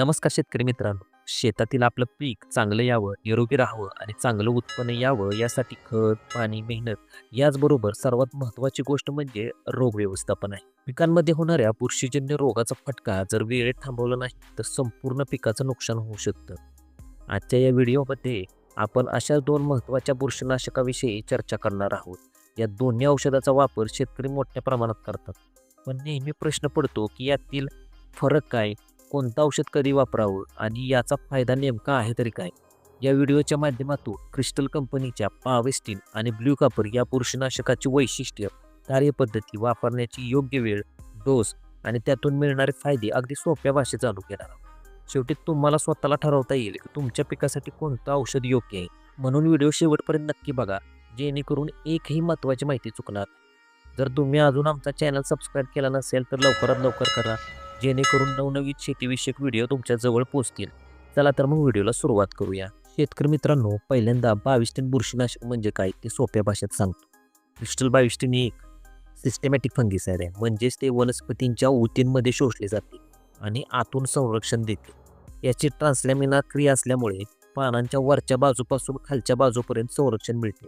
नमस्कार शेतकरी मित्रांनो. शेतातील आपलं पीक चांगलं यावं निरोगी राहावं आणि चांगलं उत्पन्न यावं यासाठी खत पाणी मेहनत याचबरोबर सर्वात महत्त्वाची गोष्ट म्हणजे रोग व्यवस्थापन आहे. पिकांमध्ये होणाऱ्या बुरशीजन्य रोगाचा फटका जर वेळेत थांबवला नाही तर संपूर्ण पिकाचं नुकसान होऊ शकतं. आजच्या या व्हिडिओमध्ये आपण अशा दोन महत्त्वाच्या बुरशीनाशकाविषयी चर्चा करणार आहोत. या दोन्ही औषधाचा वापर शेतकरी मोठ्या प्रमाणात करतात. पण नेहमी प्रश्न पडतो की यातील फरक काय? कोणतं औषध कधी वापरावं आणि याचा फायदा नेमका आहे तरी काय? या व्हिडिओच्या माध्यमातून क्रिस्टल कंपनीच्या पावेस्टीन आणि ब्ल्यू कापर या पुरुषनाशकाची वैशिष्ट्य कार्यपद्धती वापरण्याची योग्य वेळ डोस आणि त्यातून मिळणारे फायदे अगदी सोप्या भाषेत जाणून घेणार आहोत. शेवटी तुम्हाला स्वतःला ठरवता येईल की तुमच्या पिकासाठी कोणतं औषध योग्य आहे. म्हणून व्हिडिओ शेवटपर्यंत नक्की बघा जेणेकरून एकही महत्त्वाची माहिती चुकणार जर तुम्ही अजून आमचा चॅनल सबस्क्राईब केला नसेल तर लवकरात लवकर करा. जेणेकरून नवनवीन शेतीविषयक व्हिडिओ तुमच्या जवळ पोहोचतील चला तर मग व्हिडिओला सुरुवात करूया. शेतकरी मित्रांनो पहिल्यांदा बाविस्टीन बुरशीनाशक म्हणजे काय ते सोप्या भाषेत सांगतो. क्रिस्टल बाविस्टीन ही एक सिस्टमॅटिक फंगिसाईड आहे. म्हणजेच ते वनस्पतींच्या ऊतींमध्ये शोषले जाते आणि आतून संरक्षण देते. याची ट्रान्सलॅमिना क्रिया असल्यामुळे पानांच्या वरच्या बाजूपासून खालच्या बाजूपर्यंत संरक्षण मिळते.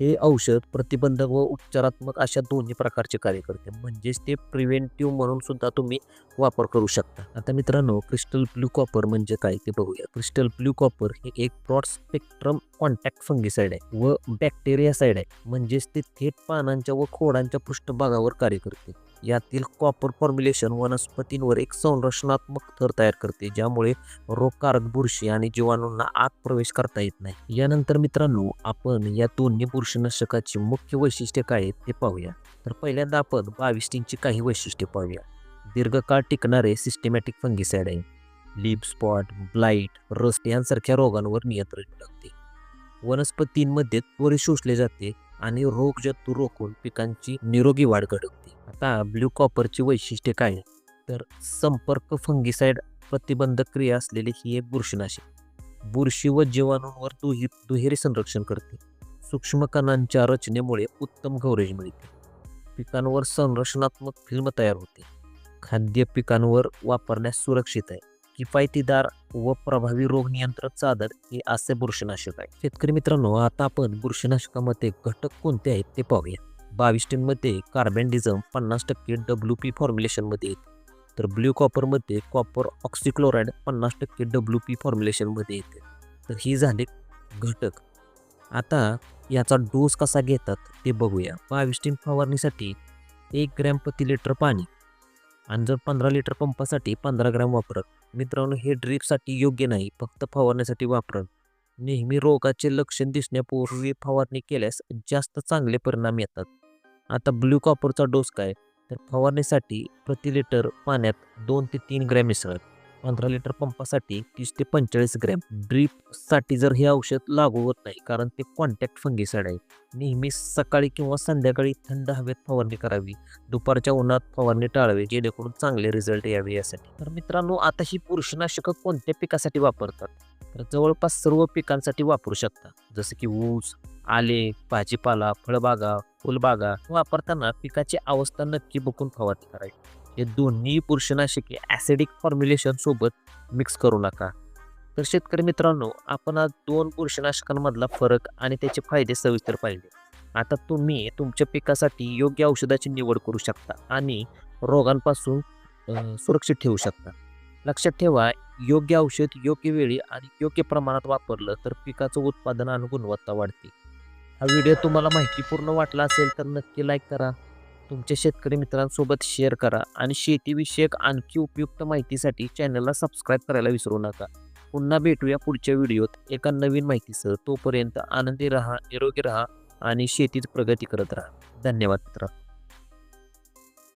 हे औषध प्रतिबंधक व उपचारात्मक अशा दोन्ही प्रकारचे कार्य करते. म्हणजेच ते प्रिव्हेंटिव्ह म्हणून सुद्धा तुम्ही वापर करू शकता. आता मित्रांनो क्रिस्टल ब्ल्यू कॉपर म्हणजे काय ते बघूया. क्रिस्टल ब्ल्यू कॉपर हे एक ब्रॉड स्पेक्ट्रम कॉन्टॅक्ट फंगीसाइड आहे व बॅक्टेरिया साइड आहे. म्हणजेच ते थेट पानांच्या व खोडांच्या पृष्ठभागावर कार्य करते. यातील कॉपर फॉर्म्युलेशन वनस्पतींवर एक संरक्षणात्मक थर तयार करते ज्यामुळे रोगकारक बुरशी आणि जीवाणूंना आत प्रवेश करता येत नाही. यानंतर मित्रांनो आपण या दोन्ही बुरशीनाशकाची मुख्य वैशिष्ट्ये काय आहेत ते पाहूया. तर पहिल्यांदा आपण बाविस्टींची काही वैशिष्ट्ये पाहूया. दीर्घकाळ टिकणारे सिस्टमॅटिक फंगिसाइड आहे लिप स्पॉट ब्लाईट रस्ट यांसारख्या रोगांवर नियंत्रण लागते वनस्पतींमध्ये त्वरित शोषले जाते. आणि रोग जंतू रोखून पिकांची निरोगी वाढ घडवते. आता ब्ल्यू कॉपरची वैशिष्ट्ये काय तर संपर्क फंगिसाईड प्रतिबंधक क्रिया असलेली ही एक बुरशीनाशक. बुरशी व जीवाणूंवर दुहि दुहेरी संरक्षण करते. सूक्ष्म कणांच्या रचनेमुळे उत्तम कव्हरेज मिळते. पिकांवर संरक्षणात्मक फिल्म तयार होते. खाद्य पिकांवर वापरण्यास सुरक्षित आहे. किफायतीदार व प्रभावी रोग नियंत्रण साधन हे असे बुरशीनाशक आहे. शेतकरी मित्रांनो आता आपण बुरशीनाशकामध्ये घटक कोणते आहेत ते पाहूया. बावीसमध्ये कार्बेंडिझम पन्नास टक्के डब्ल्यू पी फॉर्म्युलेशनमध्ये येते. तर ब्ल्यू कॉपरमध्ये कॉपर ऑक्सिक्लोराईड पन्नास टक्के डब्ल्यू पी फॉर्म्युलेशनमध्ये येते. तर ही झाले घटक. आता याचा डोस कसा घेतात ते बघूया. बाविस्टीन फवारणीसाठी एक ग्रॅम प्रति लिटर पाणी आणि जर पंधरा लिटर पंपासाठी पंधरा ग्रॅम वापरत मित्रांनो हे ड्रीपसाठी योग्य नाही. फक्त फवारण्यासाठी वापरत नेहमी रोगाचे लक्षण दिसण्यापूर्वी फवारणी केल्यास जास्त चांगले परिणाम येतात. आता ब्ल्यू कॉपरचा डोस काय? तर फवारणीसाठी प्रति लिटर पाण्यात दोन ते तीन ग्रॅम मिसळत. पंधरा लिटर पंपासाठी तीस ते पंचेचाळीस ग्रॅम ड्रीपसाठी जर हे औषध लागू होत नाही कारण ते कॉन्टॅक्ट फंगीसाइड आहे. नेहमी सकाळी किंवा संध्याकाळी थंड हवेत फवारणी करावी. दुपारच्या उन्हात फवारणी टाळावी जेणेकरून चांगले रिझल्ट यावे यासाठी. तर मित्रांनो आता ही पुरुषनाशकं कोणत्या पिकासाठी वापरतात? तर जवळपास सर्व पिकांसाठी वापरू शकता. जसं की ऊस आले भाजीपाला फळबागा फुलबागा वापरताना पिकाची अवस्था नक्की बघून फवारणी करावी. हे दोन्ही पुरुषनाशके ॲसिडिक फॉर्म्युलेशन सोबत मिक्स करू नका. तर शेतकरी मित्रांनो आपण आज दोन पुरुषनाशकांमधला फरक आणि त्याचे फायदे सविस्तर पाहिले. आता तुम्ही तुमच्या पिकासाठी योग्य औषधाची निवड करू शकता आणि रोगांपासून सुरक्षित ठेवू शकता. लक्षात ठेवा योग्य औषध योग्य वेळी आणि योग्य प्रमाणात वापरलं तर पिकाचं उत्पादन आणि गुणवत्ता वाढते. हा व्हिडिओ तुम्हाला माहितीपूर्ण वाटला असेल तर नक्की लाईक करा. तुमच्या शेतकरी मित्रांसोबत शेअर करा आणि शेतीविषयक आणखी उपयुक्त माहितीसाठी चॅनलला सबस्क्राईब करायला विसरू नका. पुन्हा भेटूया पुढच्या व्हिडिओत एका नवीन माहितीसह तोपर्यंत आनंदी राहा निरोगी राहा आणि शेतीत प्रगती करत राहा. धन्यवाद मित्रांनो.